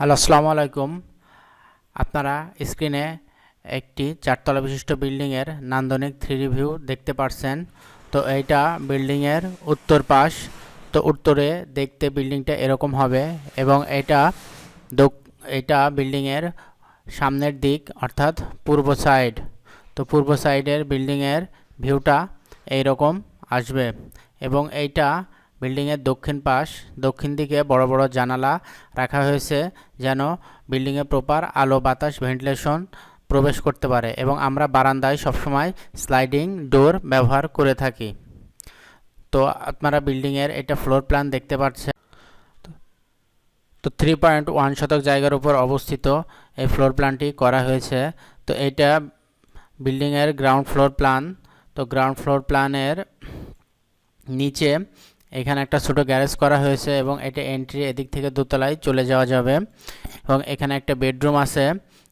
Hello, আসসালামু আলাইকুম। আপনারা স্ক্রিনে একটি চারতলা বিশিষ্ট বিল্ডিংয়ের নান্দনিক থ্রি ভিউ দেখতে পারছেন। তো এইটা বিল্ডিংয়ের উত্তর পাশ। তো উত্তরে দেখতে বিল্ডিংটা এরকম হবে এবং এটা এটা বিল্ডিংয়ের সামনের দিক অর্থাৎ পূর্ব সাইড। তো পূর্ব সাইডের বিল্ডিংয়ের ভিউটা এইরকম আসবে এবং এইটা বিল্ডিংয়ের দক্ষিণ পাশ, দক্ষিণ দিকে বড় বড় জানালা রাখা হয়েছে যেন বিল্ডিংয়ে প্রপার আলো বাতাস ভেন্টিলেশন প্রবেশ করতে পারে এবং আমরা বারান্দায় সবসময় স্লাইডিং ডোর ব্যবহার করে থাকি। তো আপনারা বিল্ডিংয়ের এটা ফ্লোর প্ল্যান দেখতে পাচ্ছেন তো থ্রি পয়েন্ট ওয়ান শতক জায়গার উপর অবস্থিত এই ফ্লোর প্ল্যানটি করা হয়েছে। তো এটা বিল্ডিংয়ের গ্রাউন্ড ফ্লোর প্ল্যান তো গ্রাউন্ড ফ্লোর প্ল্যানের নিচে এখানে একটা ছোট গ্যারেজ করা হয়েছে এবং এটা এন্ট্রি এদিক থেকে দোতলায় চলে যাওয়া যাবে। এবং এখানে একটা বেডরুম আছে।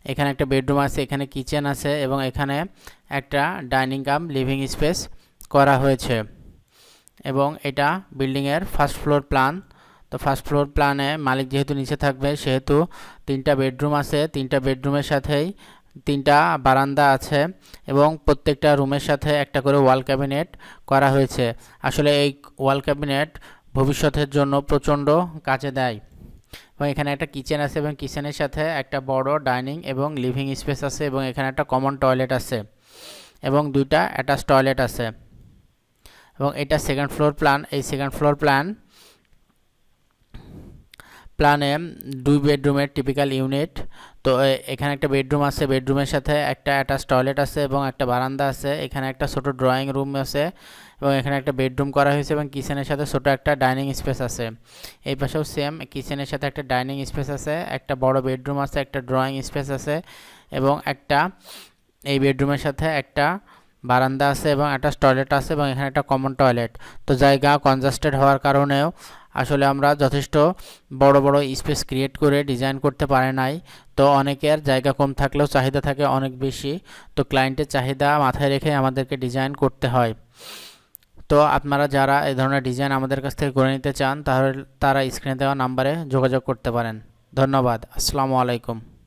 এখানে একটা বেডরুম আছে, এখানে কিচেন আছে এবং এখানে একটা ডাইনিং কাম লিভিং স্পেস করা হয়েছে। এবং এটা বিল্ডিংয়ের ফার্স্ট ফ্লোর প্ল্যান। তো ফার্স্ট ফ্লোর প্ল্যানে মালিক যেহেতু নিচে থাকবে, সেহেতু তিনটা বেডরুম আছে। তিনটা বেডরুমের সাথেই তিনটা বারান্দা আছে এবং প্রত্যেকটা রুমের সাথে একটা করে ওয়াল ক্যাবিনেট করা হয়েছে। আসলে এই ওয়াল ক্যাবিনেট ভবিষ্যতের জন্য প্রচণ্ড কাজে দেয়। এবং এখানে একটা কিচেন আছে এবং কিচেনের সাথে একটা বড় ডাইনিং এবং লিভিং স্পেস আছে এবং এখানে একটা কমন টয়লেট আছে এবং দুইটা অ্যাটাচ টয়লেট আছে। এবং এটা সেকেন্ড ফ্লোর প্ল্যান। এই সেকেন্ড ফ্লোর প্ল্যান, প্ল্যানে দুই বেডরুমের টিপিক্যাল ইউনিট তো এখানে একটা বেডরুম আছে, বেডরুমের সাথে একটা অ্যাটাচ টয়লেট আছে এবং একটা বারান্দা আছে, এখানে একটা ছোট ড্রয়িং রুম আছে এবং এখানে একটা বেডরুম করা হয়েছে এবং কিচেনের সাথে ছোট একটা ডাইনিং স্পেস আছে। এই পাশেও সেম, কিচেনের সাথে একটা ডাইনিং স্পেস আছে, একটা বড় বেডরুম আছে, একটা ড্রয়িং স্পেস আছে এবং একটা এই বেডরুমের সাথে একটা বারান্দা আছে এবং একটা টয়লেট আছে এবং এখানে একটা কমন টয়লেট। তো জায়গা কনজাস্টেড হওয়ার কারণেও আসলে আমরা যথেষ্ট বড় বড় স্পেস ক্রিয়েট করে ডিজাইন করতে পারে নাই। তো অনেকের জায়গা কম থাকলেও চাহিদা থাকে অনেক বেশি। তো ক্লায়েন্টের চাহিদা মাথায় রেখে আমাদেরকে ডিজাইন করতে হয়। তো আপনারা যারা এই ধরনের ডিজাইন আমাদের কাছ থেকে করে নিতে চান, তাহলে তারা স্ক্রিনে দেওয়া নাম্বারে যোগাযোগ করতে পারেন। ধন্যবাদ। আসসালামু আলাইকুম।